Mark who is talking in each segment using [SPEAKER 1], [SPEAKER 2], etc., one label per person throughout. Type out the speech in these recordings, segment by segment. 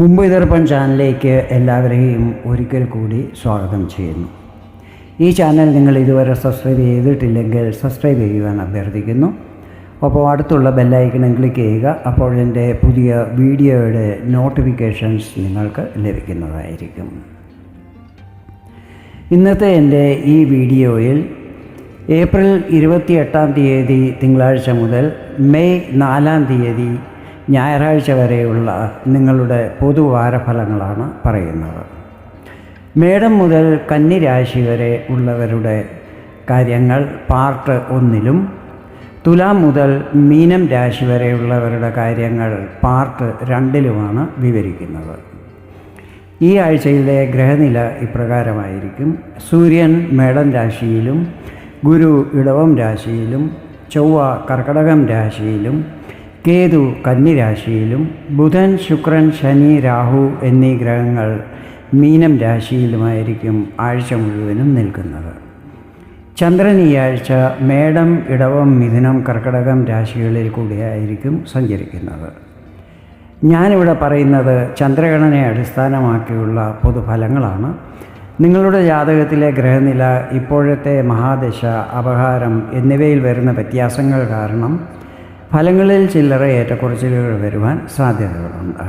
[SPEAKER 1] മുംബൈ ദർപ്പൺ ചാനലിലേക്ക് എല്ലാവരെയും ഒരിക്കൽ കൂടി സ്വാഗതം ചെയ്യുന്നു. ഈ ചാനൽ നിങ്ങൾ ഇതുവരെ സബ്സ്ക്രൈബ് ചെയ്തിട്ടില്ലെങ്കിൽ സബ്സ്ക്രൈബ് ചെയ്യുവാൻ അഭ്യർത്ഥിക്കുന്നു. അപ്പോൾ അടുത്തുള്ള ബെല്ലൈക്കണം ക്ലിക്ക് ചെയ്യുക അപ്പോൾ എന്റെ പുതിയ വീഡിയോയുടെ നോട്ടിഫിക്കേഷൻസ് നിങ്ങൾക്ക് ലഭിക്കുന്നതായിരിക്കും. ഇന്നത്തെ എന്റെ ഈ വീഡിയോയിൽ ഏപ്രിൽ ഇരുപത്തിയെട്ടാം തീയതി തിങ്കളാഴ്ച മുതൽ മെയ് നാലാം തീയതി ഞായറാഴ്ച വരെയുള്ള നിങ്ങളുടെ പൊതുവാരഫലങ്ങളാണ് പറയുന്നത്. മേടം മുതൽ കന്നിരാശി വരെ ഉള്ളവരുടെ കാര്യങ്ങൾ പാർട്ട് ഒന്നിലും തുലാം മുതൽ മീനം രാശി വരെയുള്ളവരുടെ കാര്യങ്ങൾ പാർട്ട് രണ്ടിലുമാണ് വിവരിക്കുന്നത്. ഈ ആഴ്ചയിലെ ഗ്രഹനില ഇപ്രകാരമായിരിക്കും. സൂര്യൻ മേടം രാശിയിലും ഗുരു ഇടവം രാശിയിലും ചൊവ്വ കർക്കടകം രാശിയിലും കേതു കന്നിരാശിയിലും ബുധൻ ശുക്രൻ ശനി രാഹു എന്നീ ഗ്രഹങ്ങൾ മീനം രാശിയിലുമായിരിക്കും ആഴ്ച മുഴുവനും നിൽക്കുന്നത്. ചന്ദ്രൻ ഈ ആഴ്ച മേടം ഇടവം മിഥുനം കർക്കടകം രാശികളിൽ കൂടിയായിരിക്കും സഞ്ചരിക്കുന്നത്. ഞാനിവിടെ പറയുന്നത് ചന്ദ്രഗണനയെ അടിസ്ഥാനമാക്കിയുള്ള പൊതുഫലങ്ങളാണ്. നിങ്ങളുടെ ജാതകത്തിലെ ഗ്രഹനില ഇപ്പോഴത്തെ മഹാദശ അപഹാരം എന്നിവയിൽ വരുന്ന വ്യത്യാസങ്ങൾ കാരണം ഫലങ്ങളിൽ ചില്ലറ ഏറ്റക്കുറച്ചിലുകൾ വരുവാൻ സാധ്യതകളുണ്ട്.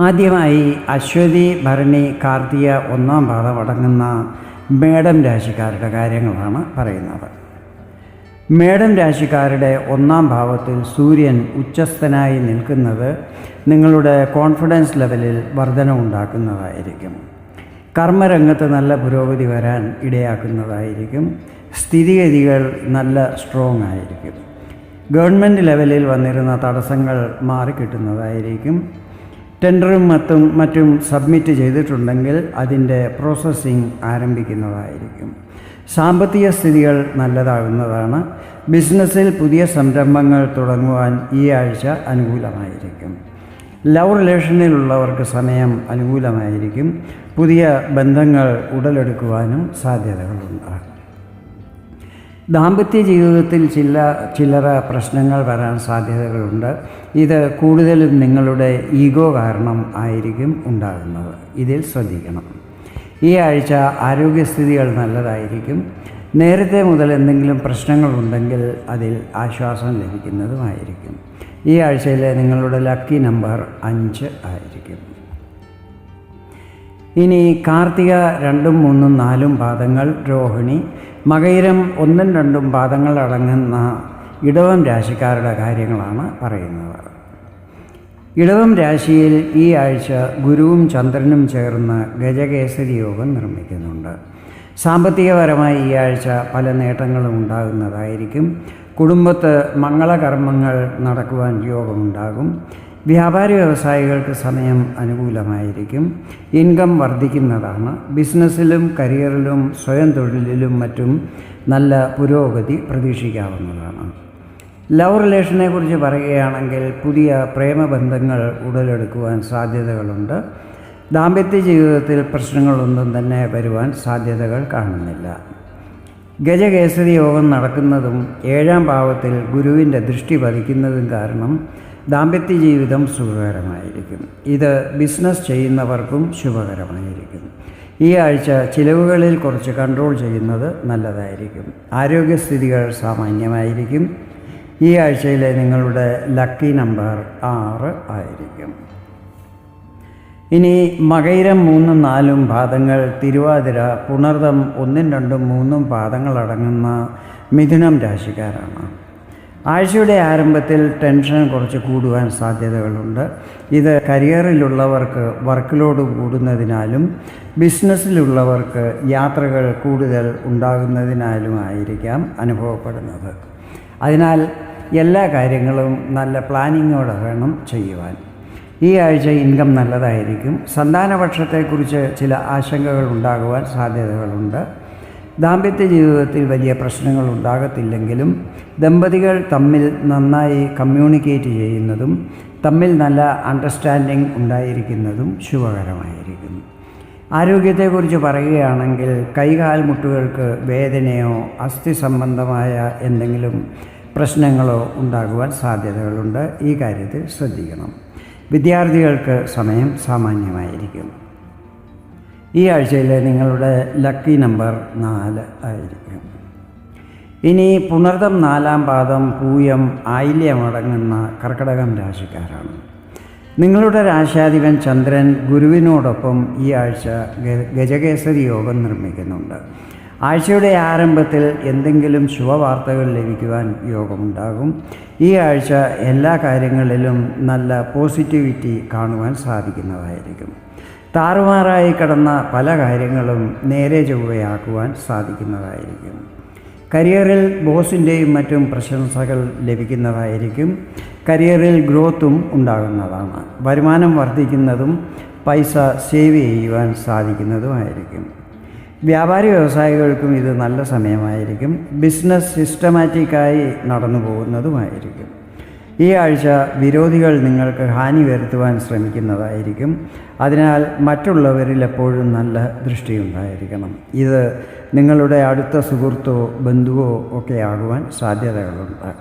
[SPEAKER 1] ആദ്യമായി അശ്വതി ഭരണി കാർത്തിക ഒന്നാം പാദം അടങ്ങുന്ന മേടം രാശിക്കാരുടെ കാര്യങ്ങളാണ് പറയുന്നത്. മേടം രാശിക്കാരുടെ ഒന്നാം ഭാവത്തിൽ സൂര്യൻ ഉച്ചസ്ഥനായി നിൽക്കുന്നത് നിങ്ങളുടെ കോൺഫിഡൻസ് ലെവലിൽ വർധന ഉണ്ടാക്കുന്നതായിരിക്കും. കർമ്മരംഗത്ത് നല്ല പുരോഗതി വരാൻ ഇടയാക്കുന്നതായിരിക്കും. സ്ഥിതിഗതികൾ നല്ല സ്ട്രോങ് ആയിരിക്കും. ഗവൺമെന്റ് ലെവലിൽ വന്നിരുന്ന തടസ്സങ്ങൾ മാറിക്കിട്ടുന്നതായിരിക്കും. ടെൻഡറും മറ്റും മറ്റും സബ്മിറ്റ് ചെയ്തിട്ടുണ്ടെങ്കിൽ അതിന്റെ പ്രോസസ്സിംഗ് ആരംഭിക്കുന്നതായിരിക്കും. സാമ്പത്തിക സ്ഥിതികൾ നല്ലതാകുന്നതാണ്. ബിസിനസ്സിൽ പുതിയ സംരംഭങ്ങൾ തുടങ്ങുവാൻ ഈ ആഴ്ച അനുകൂലമായിരിക്കും. ലവ് റിലേഷനിലുള്ളവർക്ക് സമയം അനുകൂലമായിരിക്കും. പുതിയ ബന്ധങ്ങൾ ഉടലെടുക്കുവാനും സാധ്യതകളുണ്ട്. ദാമ്പത്യ ജീവിതത്തിൽ ചില ചില്ലറ പ്രശ്നങ്ങൾ വരാൻ സാധ്യതകളുണ്ട്. ഇത് കൂടുതലും നിങ്ങളുടെ ഈഗോ കാരണം ആയിരിക്കും ഉണ്ടാകുന്നത്. ഇതിൽ ശ്രദ്ധിക്കണം. ഈ ആഴ്ച ആരോഗ്യസ്ഥിതികൾ നല്ലതായിരിക്കും. നേരത്തെ മുതൽ എന്തെങ്കിലും പ്രശ്നങ്ങളുണ്ടെങ്കിൽ അതിൽ ആശ്വാസം ലഭിക്കുന്നതുമായിരിക്കും. ഈ ആഴ്ചയിലെ നിങ്ങളുടെ ലക്കി നമ്പർ അഞ്ച് ആയിരിക്കും. ഇനി കാർത്തിക രണ്ടും മൂന്നും നാലും പാദങ്ങൾ രോഹിണി മകയിരം ഒന്നും രണ്ടും പാദങ്ങൾ അടങ്ങുന്ന ഇടവം രാശിക്കാരുടെ കാര്യങ്ങളാണ് പറയുന്നത്. ഇടവം രാശിയിൽ ഈ ആഴ്ച ഗുരുവും ചന്ദ്രനും ചേർന്ന് ഗജകേസരി യോഗം നിർമ്മിക്കുന്നുണ്ട്. സാമ്പത്തികപരമായി ഈ ആഴ്ച പല നേട്ടങ്ങളും ഉണ്ടാകുന്നതായിരിക്കും. കുടുംബത്ത് മംഗളകർമ്മങ്ങൾ നടക്കുവാൻ യോഗമുണ്ടാകും. വ്യാപാര വ്യവസായികൾക്ക് സമയം അനുകൂലമായിരിക്കും. ഇൻകം വർദ്ധിക്കുന്നതാണ്. ബിസിനസ്സിലും കരിയറിലും സ്വയം തൊഴിലിലും മറ്റും നല്ല പുരോഗതി പ്രതീക്ഷിക്കാവുന്നതാണ്. ലവ് റിലേഷനെ കുറിച്ച് പറയുകയാണെങ്കിൽ പുതിയ പ്രേമബന്ധങ്ങൾ ഉടലെടുക്കുവാൻ സാധ്യതകളുണ്ട്. ദാമ്പത്യ ജീവിതത്തിൽ പ്രശ്നങ്ങളൊന്നും തന്നെ വരുവാൻ സാധ്യതകൾ കാണുന്നില്ല. ഗജകേസരി യോഗം നടക്കുന്നതും ഏഴാം ഭാവത്തിൽ ഗുരുവിന്റെ ദൃഷ്ടി പതിക്കുന്നതും കാരണം ദാമ്പത്യ ജീവിതം സുഖകരമായിരിക്കും. ഇത് ബിസിനസ് ചെയ്യുന്നവർക്കും ശുഭകരമായിരിക്കും. ഈ ആഴ്ച ചിലവുകളിൽ കുറച്ച് കൺട്രോൾ ചെയ്യുന്നത് നല്ലതായിരിക്കും. ആരോഗ്യസ്ഥിതികൾ സാമാന്യമായിരിക്കും. ഈ ആഴ്ചയിലെ നിങ്ങളുടെ ലക്കി നമ്പർ ആറ് ആയിരിക്കും. ഇനി മകൈരം മൂന്നും നാലും പാദങ്ങൾ തിരുവാതിര പുണർതം ഒന്നും രണ്ടും മൂന്നും പാദങ്ങളടങ്ങുന്ന മിഥുനം രാശിക്കാരാണ്. ആഴ്ചയുടെ ആരംഭത്തിൽ ടെൻഷൻ കുറച്ച് കൂടുവാൻ സാധ്യതകളുണ്ട്. ഇത് കരിയറിലുള്ളവർക്ക് വർക്ക് ലോഡ് കൂടുന്നതിനാലും ബിസിനസ്സിലുള്ളവർക്ക് യാത്രകൾ കൂടുതൽ ഉണ്ടാകുന്നതിനാലും ആയിരിക്കാം അനുഭവപ്പെടുന്നത്. അതിനാൽ എല്ലാ കാര്യങ്ങളും നല്ല പ്ലാനിങ്ങോടെ വേണം ചെയ്യുവാൻ. ഈ ആഴ്ച ഇൻകം നല്ലതായിരിക്കും. സന്താനപക്ഷത്തെക്കുറിച്ച് ചില ആശങ്കകൾ ഉണ്ടാകുവാൻ സാധ്യതകളുണ്ട്. ദാമ്പത്യ ജീവിതത്തിൽ വലിയ പ്രശ്നങ്ങൾ ഉണ്ടാകത്തില്ലെങ്കിലും ദമ്പതികൾ തമ്മിൽ നന്നായി കമ്മ്യൂണിക്കേറ്റ് ചെയ്യുന്നതും തമ്മിൽ നല്ല അണ്ടർസ്റ്റാൻഡിങ് ഉണ്ടായിരിക്കുന്നതും ശുഭകരമായിരിക്കും ആരോഗ്യത്തെക്കുറിച്ച് പറയുകയാണെങ്കിൽ കൈകാൽ മുട്ടുകൾക്ക് വേദനയോ അസ്ഥി സംബന്ധമായ എന്തെങ്കിലും പ്രശ്നങ്ങളോ ഉണ്ടാകുവാൻ സാധ്യതകളുണ്ട്. ഈ കാര്യത്തിൽ ശ്രദ്ധിക്കണം. വിദ്യാർത്ഥികൾക്ക് സമയം സാമാന്യമായിരിക്കും. ഈ ആഴ്ചയിലെ നിങ്ങളുടെ ലക്കി നമ്പർ നാല് ആയിരിക്കും. ഇനി പുണർദം നാലാം പാദം പൂയം ആയില്യമടങ്ങുന്ന കർക്കടകം രാശിക്കാരാണ്. നിങ്ങളുടെ രാശാധിപൻ ചന്ദ്രൻ ഗുരുവിനോടൊപ്പം ഈ ആഴ്ച ഗജകേസരി യോഗം നിർമ്മിക്കുന്നുണ്ട്. ആഴ്ചയുടെ ആരംഭത്തിൽ എന്തെങ്കിലും ശുഭവാർത്തകൾ ലഭിക്കുവാൻ യോഗമുണ്ടാകും. ഈ ആഴ്ച എല്ലാ കാര്യങ്ങളിലും നല്ല പോസിറ്റിവിറ്റി കാണുവാൻ സാധിക്കുന്നതായിരിക്കും. താറുമാറായി കിടന്ന പല കാര്യങ്ങളും നേരെ ചൊവ്വയാക്കുവാൻ സാധിക്കുന്നതായിരിക്കും. കരിയറിൽ ബോസിന്റെയും മറ്റും പ്രശംസകൾ ലഭിക്കുന്നതായിരിക്കും. കരിയറിൽ ഗ്രോത്തും ഉണ്ടാകുന്നതാണ്. വരുമാനം വർദ്ധിക്കുന്നതും പൈസ സേവ് ചെയ്യുവാൻ സാധിക്കുന്നതുമായിരിക്കും. വ്യാപാരി വ്യവസായികൾക്കും ഇത് നല്ല സമയമായിരിക്കും. ബിസിനസ് സിസ്റ്റമാറ്റിക്കായി നടന്നു പോകുന്നതുമായിരിക്കും ഈ ആഴ്ച വിരോധികൾ നിങ്ങൾക്ക് ഹാനി വരുത്തുവാൻ ശ്രമിക്കുന്നതായിരിക്കും. അതിനാൽ മറ്റുള്ളവരിൽ എപ്പോഴും നല്ല ദൃഷ്ടിയുണ്ടായിരിക്കണം ഇത് നിങ്ങളുടെ അടുത്ത സുഹൃത്തോ ബന്ധുവോ ഒക്കെ ആകുവാൻ സാധ്യതകളുണ്ട്.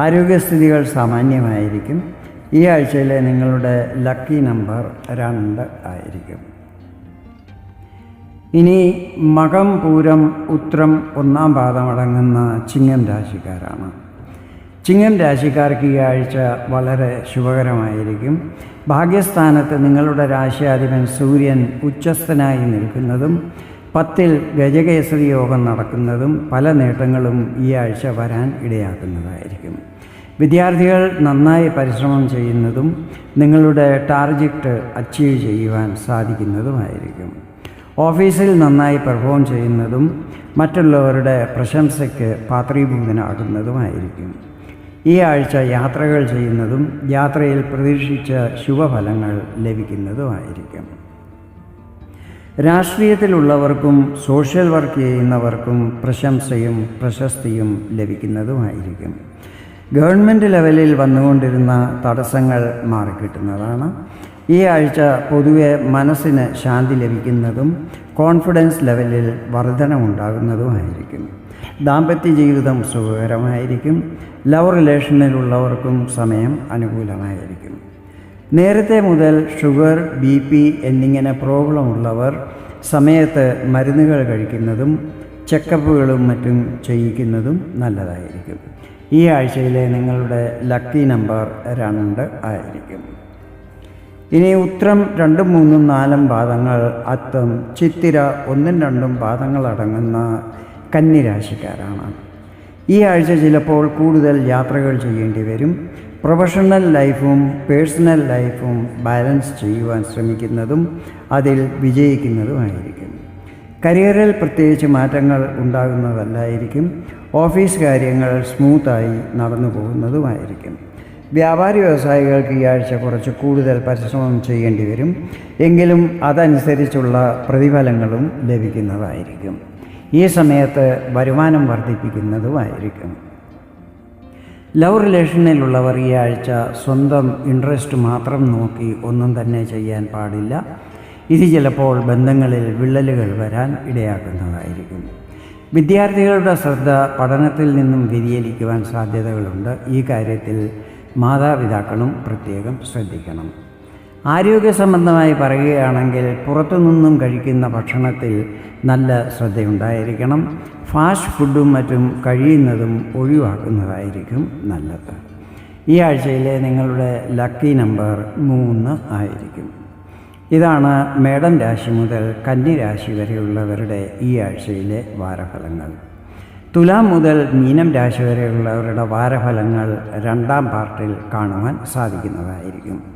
[SPEAKER 1] ആരോഗ്യസ്ഥിതികൾ സാമാന്യമായിരിക്കും. ഈ ആഴ്ചയിലെ നിങ്ങളുടെ ലക്കി നമ്പർ രണ്ട് ആയിരിക്കും. ഇനി മകം പൂരം ഉത്രം ഒന്നാം പാദമടങ്ങുന്ന ചിങ്ങം രാശിക്കാരാണ്. ചിങ്ങം രാശിക്കാർക്ക് ഈ ആഴ്ച വളരെ ശുഭകരമായിരിക്കും. ഭാഗ്യസ്ഥാനത്ത് നിങ്ങളുടെ രാശിയാധിപൻ സൂര്യൻ ഉച്ചസ്ഥനായി നിൽക്കുന്നതും പത്തിൽ ഗജകേസരി യോഗം നടക്കുന്നതും പല നേട്ടങ്ങളും ഈ ആഴ്ച വരാൻ ഇടയാക്കുന്നതായിരിക്കും. വിദ്യാർത്ഥികൾ നന്നായി പരിശ്രമം ചെയ്യുന്നതും നിങ്ങളുടെ ടാർജറ്റ് അച്ചീവ് ചെയ്യുവാൻ സാധിക്കുന്നതുമായിരിക്കും. ഓഫീസിൽ നന്നായി പെർഫോം ചെയ്യുന്നതും മറ്റുള്ളവരുടെ പ്രശംസയ്ക്ക് പാത്രീഭൂതനാകുന്നതുമായിരിക്കും. ഈ ആഴ്ച യാത്രകൾ ചെയ്യുന്നതും യാത്രയിൽ പ്രതീക്ഷിച്ച ശുഭഫലങ്ങൾ ലഭിക്കുന്നതുമായിരിക്കും. രാഷ്ട്രീയത്തിലുള്ളവർക്കും സോഷ്യൽ വർക്ക് ചെയ്യുന്നവർക്കും പ്രശംസയും പ്രശസ്തിയും ലഭിക്കുന്നതുമായിരിക്കും. ഗവൺമെന്റ് ലെവലിൽ വന്നുകൊണ്ടിരുന്ന തടസ്സങ്ങൾ മാറിക്കിട്ടുന്നതാണ്. ഈ ആഴ്ച പൊതുവെ മനസ്സിന് ശാന്തി ലഭിക്കുന്നതും കോൺഫിഡൻസ് ലെവലിൽ വർധനമുണ്ടാകുന്നതുമായിരിക്കും ദാമ്പത്യ ജീവിതം സുഖകരമായിരിക്കും. ലവ് റിലേഷനിലുള്ളവർക്കും സമയം അനുകൂലമായിരിക്കും. നേരത്തെ മുതൽ ഷുഗർ ബി പി എന്നിങ്ങനെ പ്രോബ്ലം ഉള്ളവർ സമയത്ത് മരുന്നുകൾ കഴിക്കുന്നതും ചെക്കപ്പുകളും മറ്റും ചെയ്യിക്കുന്നതും നല്ലതായിരിക്കും. ഈ ആഴ്ചയിലെ നിങ്ങളുടെ ലക്കി നമ്പർ രണ്ട് ആയിരിക്കും. ഇനി ഉത്രം രണ്ടും മൂന്നും നാലും പാദങ്ങൾ അത്തം ചിത്തിര ഒന്നും രണ്ടും പാദങ്ങൾ അടങ്ങുന്ന കന്നിരാശിക്കാരാണ്. ഈ ആഴ്ച ചിലപ്പോൾ കൂടുതൽ യാത്രകൾ ചെയ്യേണ്ടി വരും. പ്രൊഫഷണൽ ലൈഫും പേഴ്സണൽ ലൈഫും ബാലൻസ് ചെയ്യുവാൻ ശ്രമിക്കുന്നതും അതിൽ വിജയിക്കുന്നതുമായിരിക്കും. കരിയറിൽ പ്രത്യേകിച്ച് മാറ്റങ്ങൾ ഉണ്ടാകുന്നതല്ലായിരിക്കും. ഓഫീസ് കാര്യങ്ങൾ സ്മൂത്തായി നടന്നു പോകുന്നതുമായിരിക്കും. വ്യാപാരി വ്യവസായികൾക്ക് ഈ ആഴ്ച കുറച്ച് കൂടുതൽ പരിശ്രമം ചെയ്യേണ്ടി വരും. എങ്കിലും അതനുസരിച്ചുള്ള പ്രതിഫലങ്ങളും ലഭിക്കുന്നതായിരിക്കും. ഈ സമയത്ത് വരുമാനം വർദ്ധിപ്പിക്കുന്നതുമായിരിക്കും. ലവ് റിലേഷനിലുള്ളവർ ഈ ആഴ്ച സ്വന്തം ഇൻട്രസ്റ്റ് മാത്രം നോക്കി ഒന്നും തന്നെ ചെയ്യാൻ പാടില്ല. ഇത് ചിലപ്പോൾ ബന്ധങ്ങളിൽ വിള്ളലുകൾ വരാൻ ഇടയാക്കുന്നതായിരിക്കും. വിദ്യാർത്ഥികളുടെ ശ്രദ്ധ പഠനത്തിൽ നിന്നും വ്യതിചലിക്കുവാൻ സാധ്യതകളുണ്ട്. ഈ കാര്യത്തിൽ മാതാപിതാക്കളും പ്രത്യേകം ശ്രദ്ധിക്കണം. ആരോഗ്യ സംബന്ധമായി പറയുകയാണെങ്കിൽ പുറത്തുനിന്നും കഴിക്കുന്ന ഭക്ഷണത്തിൽ നല്ല ശ്രദ്ധയുണ്ടായിരിക്കണം. ഫാസ്റ്റ് ഫുഡും മറ്റും കഴിയുന്നതും ഒഴിവാക്കുന്നതായിരിക്കും നല്ലത്. ഈ ആഴ്ചയിലെ നിങ്ങളുടെ ലക്കി നമ്പർ മൂന്ന് ആയിരിക്കും. ഇതാണ് മേടം രാശി മുതൽ കന്നി രാശി വരെയുള്ളവരുടെ ഈ ആഴ്ചയിലെ വാരഫലങ്ങൾ. തുലാം മുതൽ മീനം രാശി വരെയുള്ളവരുടെ വാരഫലങ്ങൾ രണ്ടാം പാർട്ടിൽ കാണുവാൻ സാധിക്കുന്നതായിരിക്കും.